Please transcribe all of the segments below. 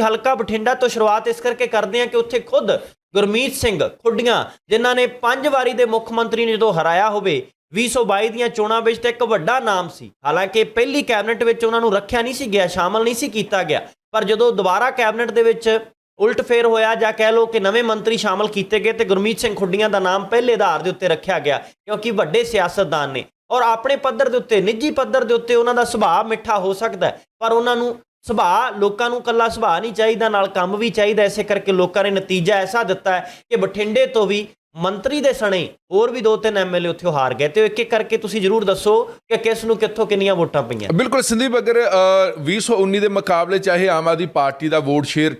ਹਲਕਾ ਬਠਿੰਡਾ ਤੋਂ ਸ਼ੁਰੂਆਤ ਇਸ ਕਰਕੇ ਕਰਦੇ ਹਾਂ ਕਿ ਉੱਥੇ ਖੁਦ ਗੁਰਮੀਤ ਸਿੰਘ ਖੁੱਡੀਆਂ, ਜਿਨ੍ਹਾਂ ਨੇ ਪੰਜ ਵਾਰੀ ਦੇ ਮੁੱਖ ਮੰਤਰੀ ਨੂੰ ਜਦੋਂ ਹਰਾਇਆ ਹੋਵੇ 2022 ਦੀਆਂ ਚੋਣਾਂ ਵਿੱਚ ਤਾਂ ਇੱਕ ਵੱਡਾ ਨਾਮ ਸੀ। ਹਾਲਾਂਕਿ ਪਹਿਲੀ ਕੈਬਨਿਟ ਵਿੱਚ ਉਹਨਾਂ ਨੂੰ ਰੱਖਿਆ ਨਹੀਂ ਸੀ ਗਿਆ, ਸ਼ਾਮਲ ਨਹੀਂ ਸੀ ਕੀਤਾ ਗਿਆ। ਪਰ ਜਦੋਂ ਦੁਬਾਰਾ ਕੈਬਨਿਟ ਦੇ ਵਿੱਚ ਉਲਟ ਫੇਰ ਹੋਇਆ ਜਾਂ ਕਹਿ ਲਓ ਕਿ ਨਵੇਂ ਮੰਤਰੀ ਸ਼ਾਮਲ ਕੀਤੇ ਗਏ, ਤੇ ਗੁਰਮੀਤ ਸਿੰਘ ਖੁੱਡੀਆਂ ਦਾ ਨਾਮ ਪਹਿਲੇ ਆਧਾਰ ਦੇ ਉੱਤੇ ਰੱਖਿਆ ਗਿਆ, ਕਿਉਂਕਿ ਵੱਡੇ ਸਿਆਸਤਦਾਨ ਨੇ। ਔਰ ਆਪਣੇ ਪੱਧਰ ਦੇ ਉੱਤੇ, ਨਿੱਜੀ ਪੱਧਰ ਦੇ ਉੱਤੇ ਉਹਨਾਂ ਦਾ ਸੁਭਾਅ ਮਿੱਠਾ ਹੋ ਸਕਦਾ ਪਰ ਉਹਨਾਂ ਨੂੰ ਸੁਭਾਅ ਲੋਕਾਂ ਨੂੰ ਕੱਲਾ ਸੁਭਾਅ ਨਹੀਂ ਚਾਹੀਦਾ ਨਾਲ ਕੰਮ ਵੀ ਚਾਹੀਦਾ ਐਸੇ ਕਰਕੇ ਲੋਕਾਂ ਨੇ ਨਤੀਜਾ ਐਸਾ ਦਿੱਤਾ ਹੈ ਕਿ ਬਠਿੰਡੇ ਤੋਂ ਵੀ ਮੰਤਰੀ ਦੇ ਸਣੇ ਹੋਰ ਵੀ ਦੋ ਤਿੰਨ ਐਮਐਲਏ ਉੱਥੇ ਹਾਰ ਗਏ। ਤੇ ਇੱਕ ਇੱਕ ਕਰਕੇ ਤੁਸੀਂ ਜਰੂਰ ਦੱਸੋ ਕਿ ਕਿਸ ਨੂੰ ਕਿੱਥੋਂ ਕਿੰਨੀਆਂ ਵੋਟਾਂ ਪਈਆਂ। ਬਿਲਕੁਲ ਸੰਦੀਪ ਅਗਰ ਅ, 2019 ਦੇ ਮੁਕਾਬਲੇ ਚਾਹੇ ਆਮ ਆਦਮੀ ਪਾਰਟੀ ਦਾ ਵੋਟ ਸ਼ੇਅਰ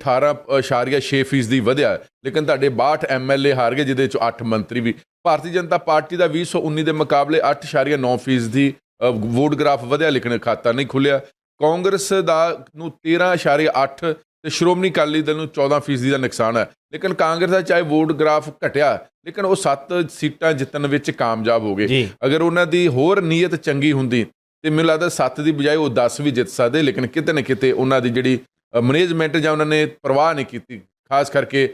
18.6% ਦੀ ਵਧਿਆ ਲੇਕਿਨ ਤੁਹਾਡੇ 62 ਐਮਐਲਏ ਹਾਰ ਗਏ ਜਿਹਦੇ ਚੋਂ 8 ਮੰਤਰੀ ਵੀ। ਭਾਰਤੀ ਜਨਤਾ ਪਾਰਟੀ ਦਾ 2019 ਦੇ ਮੁਕਾਬਲੇ 8.9% ਦੀ ਅ, ਵੋਟ ਗ੍ਰਾਫ ਵਧਿਆ ਲੇਕਿਨ ਖਾਤਾ ਨਹੀਂ ਖੁੱਲਿਆ। ਕਾਂਗਰਸ ਦਾ ਨੂੰ 13.8 ਤੇ ਸ਼੍ਰੋਮਣੀ ਅਕਾਲੀ ਦਲ ਨੂੰ 14% ਦਾ ਨੁਕਸਾਨ ਹੈ। ਲੇਕਿਨ ਕਾਂਗਰਸ ਦਾ ਚਾਹੇ ਵੋਟ ਗ੍ਰਾਫ ਘਟਿਆ ਲੇਕਿਨ ਉਹ 7 ਸੀਟਾਂ ਜਿੱਤਣ ਵਿੱਚ ਕਾਮਯਾਬ ਹੋ ਗਏ। ਅਗਰ ਉਹਨਾਂ ਦੀ ਹੋਰ ਨੀਅਤ ਚੰਗੀ ਹੁੰਦੀ ਤੇ ਮੈਨੂੰ ਲੱਗਦਾ 7 ਦੀ ਬਜਾਏ ਉਹ 10 ਵੀ ਜਿੱਤ ਸਕਦੇ ਲੇਕਿਨ ਕਿਤੇ ਨਾ ਕਿਤੇ ਉਹਨਾਂ ਦੀ ਜਿਹੜੀ ਮੈਨੇਜਮੈਂਟ ਜਾਂ ਉਹਨਾਂ ਨੇ ਪਰਵਾਹ ਨਹੀਂ ਕੀਤੀ। ਖਾਸ ਕਰਕੇ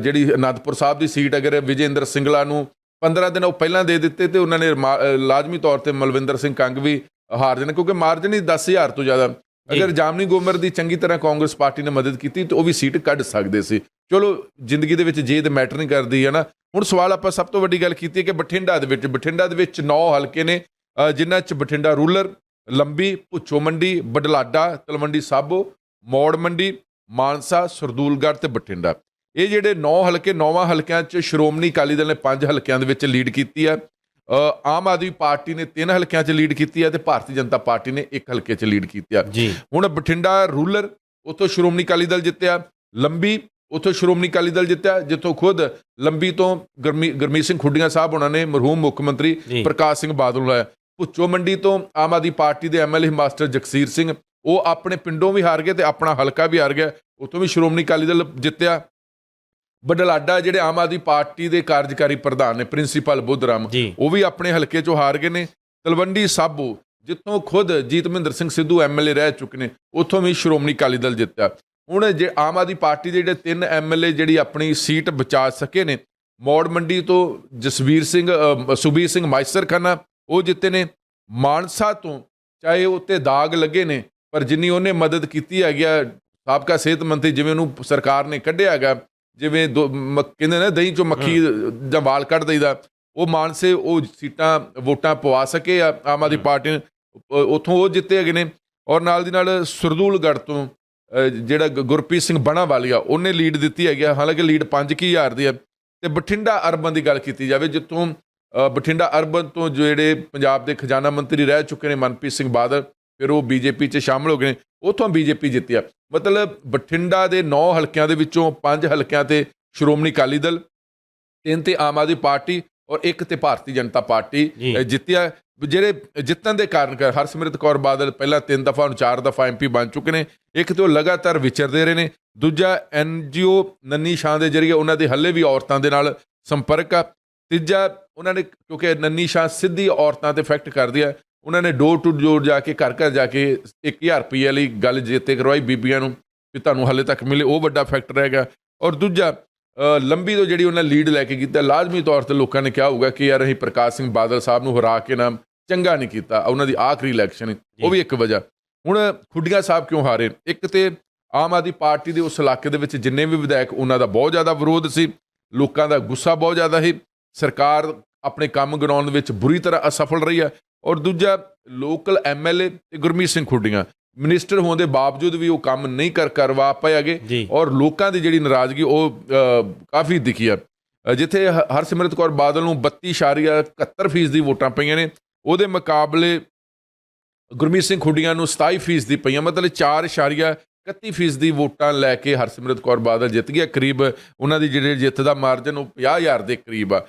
ਜਿਹੜੀ ਅਨੰਦਪੁਰ ਸਾਹਿਬ ਦੀ ਸੀਟ ਅਗਰ ਵਿਜੇਂਦਰ ਸਿੰਗਲਾ ਨੂੰ 15 ਦਿਨ ਉਹ ਪਹਿਲਾਂ ਦੇ ਦਿੱਤੇ ਤੇ ਉਹਨਾਂ ਨੇ ਲਾਜ਼ਮੀ ਤੌਰ ਤੇ ਮਲਵਿੰਦਰ ਸਿੰਘ ਕੰਗ ਵੀ ਹਾਰ ਜਾਣਾ ਕਿਉਂਕਿ ਮਾਰਜਨ ਹੀ 10000 ਤੋਂ ਜ਼ਿਆਦਾ। ਅਗਰ ਜਾਮਨੀ ਗੋਮਰ ਦੀ ਚੰਗੀ ਤਰ੍ਹਾਂ ਕਾਂਗਰਸ ਪਾਰਟੀ ਨੇ ਮਦਦ ਕੀਤੀ ਤਾਂ ਉਹ ਵੀ ਸੀਟ ਕੱਢ ਸਕਦੇ ਸੀ। ਚਲੋ ਜ਼ਿੰਦਗੀ ਦੇ ਵਿੱਚ ਜੇ ਤੇ ਮੈਟਰ ਨਹੀਂ ਕਰਦੀ ਹੈ ਨਾ? ਹੁਣ ਸਵਾਲ ਆਪਾਂ ਸਭ ਤੋਂ ਵੱਡੀ ਗੱਲ ਕੀਤੀ ਹੈ ਕਿ ਬਠਿੰਡਾ ਦੇ ਵਿੱਚ ਬਠਿੰਡਾ ਦੇ ਵਿੱਚ 9 ਹਲਕੇ ਨੇ ਜਿਨ੍ਹਾਂ 'ਚ ਬਠਿੰਡਾ ਰੂਰਲ ਲੰਬੀ ਭੁੱਚੋ ਮੰਡੀ ਬਡਲਾਡਾ ਤਲਵੰਡੀ ਸਾਬੋ ਮੌੜ ਮੰਡੀ ਮਾਨਸਾ ਸਰਦੂਲਗੜ੍ਹ ਤੇ ਬਠਿੰਡਾ। ਇਹ ਜਿਹੜੇ 9 ਹਲਕੇ ਨੌਵਾਂ ਹਲਕਿਆਂ 'ਚ ਸ਼੍ਰੋਮਣੀ ਅਕਾਲੀ ਦਲ ਨੇ 5 ਹਲਕਿਆਂ ਦੇ ਵਿੱਚ ਲੀਡ ਕੀਤੀ ਹੈ। ਆਮ ਆਦਮੀ ਪਾਰਟੀ ਨੇ 3 ਹਲਕਿਆਂ 'ਚ ਲੀਡ ਕੀਤੀ ਹੈ ਤੇ ਭਾਰਤੀ ਜਨਤਾ ਪਾਰਟੀ ਨੇ 1 ਹਲਕੇ 'ਚ ਲੀਡ ਕੀਤੀ ਹੈ ਹੁਣ ਬਠਿੰਡਾ ਰੂਰਲ ਉੱਥੋਂ ਸ਼੍ਰੋਮਣੀ ਅਕਾਲੀ ਦਲ ਜਿੱਤਿਆ ਲੰਬੀ ਉੱਥੋਂ ਸ਼੍ਰੋਮਣੀ ਅਕਾਲੀ ਦਲ ਜਿੱਤਿਆ ਜਿੱਥੋਂ ਖੁਦ ਲੰਬੀ ਤੋਂ ਗੁਰਮੀ- ਗੁਰਮੀਤ ਸਿੰਘ ਖੁੱਡੀਆਂ ਸਾਹਿਬ ਉਹਨਾਂ ਨੇ ਮਰਹੂਮ ਮੁੱਖ ਮੰਤਰੀ। ਪ੍ਰਕਾਸ਼ ਸਿੰਘ ਬਾਦਲ ਨੂੰ ਲਾਇਆ। ਭੁੱਚੋ ਮੰਡੀ ਤੋਂ ਆਮ ਆਦਮੀ ਪਾਰਟੀ ਦੇ ਐਮਐਲਏ ਮਾਸਟਰ ਜਗਸੀਰ ਸਿੰਘ ਉਹ ਆਪਣੇ ਪਿੰਡੋਂ ਵੀ ਹਾਰ ਗਏ ਤੇ ਆਪਣਾ ਹਲਕਾ ਵੀ ਹਾਰ ਗਿਆ ਉੱਥੋਂ ਵੀ ਸ਼੍ਰੋਮਣੀ ਅਕਾਲੀ ਦਲ ਜਿੱਤਿਆ। ਬਡਲਾਡਾ ਜਿਹੜੇ ਆਮ ਆਦਮੀ ਪਾਰਟੀ ਦੇ ਕਾਰਜਕਾਰੀ ਪ੍ਰਧਾਨ ਨੇ ਪ੍ਰਿੰਸੀਪਲ ਬੁੱਧਰਾਮ। ਉਹ ਵੀ ਆਪਣੇ ਹਲਕੇ ਚੋਂ ਹਾਰ ਗਏ ਨੇ। ਤਲਵੰਡੀ ਸਾਬੋ ਜਿੱਥੋਂ ਖੁਦ ਜੀਤ ਮਹਿੰਦਰ ਸਿੰਘ ਸਿੱਧੂ ਐਮਐਲਏ ਰਹਿ ਚੁੱਕੇ ਨੇ ਉੱਥੋਂ ਵੀ ਸ਼੍ਰੋਮਣੀ ਅਕਾਲੀ ਦਲ ਜਿੱਤਿਆ। ਹੁਣ ਜੇ ਆਮ ਆਦਮੀ ਪਾਰਟੀ ਦੇ ਜਿਹੜੇ ਤਿੰਨ ਐਮਐਲਏ ਜਿਹੜੀ ਆਪਣੀ ਸੀਟ ਬਚਾ ਸਕੇ ਨੇ ਮੌੜ ਮੰਡੀ ਤੋਂ ਜਸਵੀਰ ਸਿੰਘ ਸੁਬੀਰ ਸਿੰਘ ਮਾਈਸਰ ਖਾਨਾ ਉਹ ਜਿੱਤੇ ਨੇ। ਮਾਨਸਾ ਤੋਂ ਚਾਹੇ ਉੱਤੇ ਦਾਗ ਲੱਗੇ ਨੇ ਪਰ ਜਿੰਨੀ ਉਹਨੇ ਮਦਦ ਕੀਤੀ ਹੈਗੀ ਆ ਸਾਬਕਾ ਸਿਹਤ ਮੰਤਰੀ ਜਿਵੇਂ ਉਹਨੂੰ ਸਰਕਾਰ ਨੇ ਕੱਢਿਆ ਹੈਗਾ ਜਿਵੇਂ ਕਹਿੰਦੇ ਨੇ ਦਹੀਂ ਚੋਂ ਮੱਖੀ ਜਾਂ ਵਾਲ ਕੱਢ ਦਈਦਾ ਉਹ ਮਾਨਸੇ ਉਹ ਸੀਟਾਂ ਵੋਟਾਂ ਪਵਾ ਸਕੇ ਆ ਆਮ ਆਦਮੀ ਪਾਰਟੀ ਉੱਥੋਂ ਉਹ ਜਿੱਤੇ ਹੈਗੇ ਨੇ। ਔਰ ਨਾਲ ਦੀ ਨਾਲ ਸਰਦੂਲਗੜ੍ਹ ਤੋਂ ਜਿਹੜਾ ਗੁਰਪ੍ਰੀਤ ਸਿੰਘ ਬਣਾਵਾਲੀਆ ਉਹਨੇ ਲੀਡ ਦਿੱਤੀ ਹੈਗੀ ਆ। ਹਾਲਾਂਕਿ ਲੀਡ 5000 ਦੀ ਹੈ ਤੇ ਬਠਿੰਡਾ ਅਰਬਨ ਦੀ ਗੱਲ ਕੀਤੀ ਜਾਵੇ ਜਿੱਥੋਂ ਬਠਿੰਡਾ ਅਰਬਨ ਤੋਂ ਜਿਹੜੇ ਪੰਜਾਬ ਦੇ ਖਜ਼ਾਨਾ ਮੰਤਰੀ ਰਹਿ ਚੁੱਕੇ ਨੇ ਮਨਪ੍ਰੀਤ ਸਿੰਘ ਬਾਦਲ ਫਿਰ ਉਹ ਬੀਜੇਪੀ 'ਚ ਸ਼ਾਮਲ ਹੋ ਗਏ ਨੇ। ਉੱਥੋਂ ਬੀਜੇਪੀ ਜਿੱਤਿਆ ਮਤਲਬ ਬਠਿੰਡਾ ਦੇ 9 ਹਲਕਿਆਂ ਦੇ ਵਿੱਚੋਂ 5 ਹਲਕਿਆਂ ਤੇ ਸ਼੍ਰੋਮਣੀ ਅਕਾਲੀ ਦਲ ਤਿੰਨ ਤੇ ਆਮ ਆਦਮੀ ਪਾਰਟੀ ਔਰ ਇੱਕ ਤੇ ਭਾਰਤੀ ਜਨਤਾ ਪਾਰਟੀ ਜੀ। ਜਿੱਤਿਆ। ਜਿਹੜੇ ਜਿੱਤਣ ਦੇ ਕਾਰਨ ਕਰ ਹਰਸਿਮਰਤ ਕੌਰ ਬਾਦਲ ਪਹਿਲਾਂ ਤਿੰਨ ਦਫਾ ਹੁਣ ਚਾਰ ਦਫਾ ਐਮਪੀ ਬਣ ਚੁੱਕੇ ਨੇ। ਇੱਕ ਤੇ ਉਹ ਲਗਾਤਾਰ ਵਿਚਰਦੇ ਰਹੇ ਨੇ। ਦੂਜਾ ਐਨਜੀਓ ਨੰਨੀ ਸ਼ਾਹ ਦੇ ਜਰੀਏ ਉਹਨਾਂ ਦੇ ਹੱਲੇ ਵੀ ਔਰਤਾਂ ਦੇ ਨਾਲ ਸੰਪਰਕ ਆ। ਤੀਜਾ ਉਹਨਾਂ ਨੇ ਕਿਉਂਕਿ ਨੰਨੀ ਸ਼ਾਹ ਸਿੱਧੀ ਔਰਤਾਂ ਤੇ ਇਫੈਕਟ ਕਰਦੀ ਆ। ਉਹਨਾਂ ਨੇ ਡੋਰ ਟੂ ਡੋਰ ਜਾ ਕੇ ਘਰ ਘਰ ਜਾ ਕੇ 1000 ਰੁਪਏ ਲਈ ਗੱਲ ਜੇਤੇ ਕਰਵਾਈ ਬੀਬੀਆਂ ਨੂੰ ਕਿ ਤੁਹਾਨੂੰ ਹੱਲੇ ਤੱਕ ਮਿਲੇ। ਉਹ ਵੱਡਾ ਫੈਕਟਰ ਹੈਗਾ ਔਰ ਦੂਜਾ ਲੰਬੀ ਤੋਂ ਜਿਹੜੀ ਉਹਨਾਂ ਲੀਡ ਲੈ ਕੇ ਕੀਤਾ ਲਾਜ਼ਮੀ ਤੌਰ ਤੇ ਲੋਕਾਂ ਨੇ ਕਿਹਾ ਹੋਊਗਾ ਕਿ ਯਾਰ ਅਸੀਂ ਪ੍ਰਕਾਸ਼ ਸਿੰਘ ਬਾਦਲ ਸਾਹਿਬ ਨੂੰ ਹਰਾ ਕੇ ਨਾ ਚੰਗਾ ਨਹੀਂ ਕੀਤਾ। ਉਹਨਾਂ ਦੀ ਆਖਰੀ ਇਲੈਕਸ਼ਨ ਉਹ ਵੀ ਇੱਕ ਵਜ੍ਹਾ। ਹੁਣ ਖੁੱਡੀਆਂ ਸਾਹਿਬ ਕਿਉਂ ਹਾਰੇ? ਇੱਕ ਤੇ ਆਮ ਆਦਮੀ ਪਾਰਟੀ ਦੇ ਉਸ ਇਲਾਕੇ ਦੇ ਵਿੱਚ ਜਿੰਨੇ ਵੀ ਵਿਧਾਇਕ ਉਹਨਾਂ ਦਾ ਬਹੁਤ ਜ਼ਿਆਦਾ ਵਿਰੋਧ ਸੀ। ਲੋਕਾਂ ਦਾ ਗੁੱਸਾ ਬਹੁਤ ਜ਼ਿਆਦਾ ਸੀ। ਸਰਕਾਰ ਆਪਣੇ ਕੰਮ ਗਣਾਉਣ ਵਿੱਚ ਬੁਰੀ ਤਰ੍ਹਾਂ ਅਸਫਲ ਰਹੀ ਹੈ ਔਰ ਦੂਜਾ ਲੋਕਲ ਐਮਐਲਏ ਤੇ ਗੁਰਮੀਤ ਸਿੰਘ ਖੁੱਡੀਆਂ। ਮਿਨਿਸਟਰ ਹੋਣ ਦੇ ਬਾਵਜੂਦ ਵੀ ਉਹ ਕੰਮ ਨਹੀਂ ਕਰ ਕਰਵਾ ਪਾਏਗੇ ਜੀ। ਔਰ ਲੋਕਾਂ ਦੀ ਜਿਹੜੀ ਨਾਰਾਜ਼ਗੀ ਉਹ ਕਾਫੀ ਦਿਖੀ ਆ। ਜਿੱਥੇ ਹਰਸਿਮਰਤ ਕੌਰ ਬਾਦਲ ਨੂੰ 32.71% ਦੀ ਵੋਟਾਂ ਪਈਆਂ ਨੇ ਉਹਦੇ ਮੁਕਾਬਲੇ ਗੁਰਮੀਤ ਸਿੰਘ ਖੁੱਡੀਆਂ ਨੂੰ 27% ਦੀ ਪਈਆਂ ਮਤਲਬ 4.31% ਦੀ ਵੋਟਾਂ ਲੈ ਕੇ ਹਰਸਿਮਰਤ ਕੌਰ ਬਾਦਲ ਜਿੱਤ ਗਿਆ ਕਰੀਬ ਉਹਨਾਂ ਦੀ ਜਿਹੜੇ ਜਿੱਤ ਦਾ ਮਾਰਜਨ ਉਹ 50000 ਦੇ ਕਰੀਬ ਆ।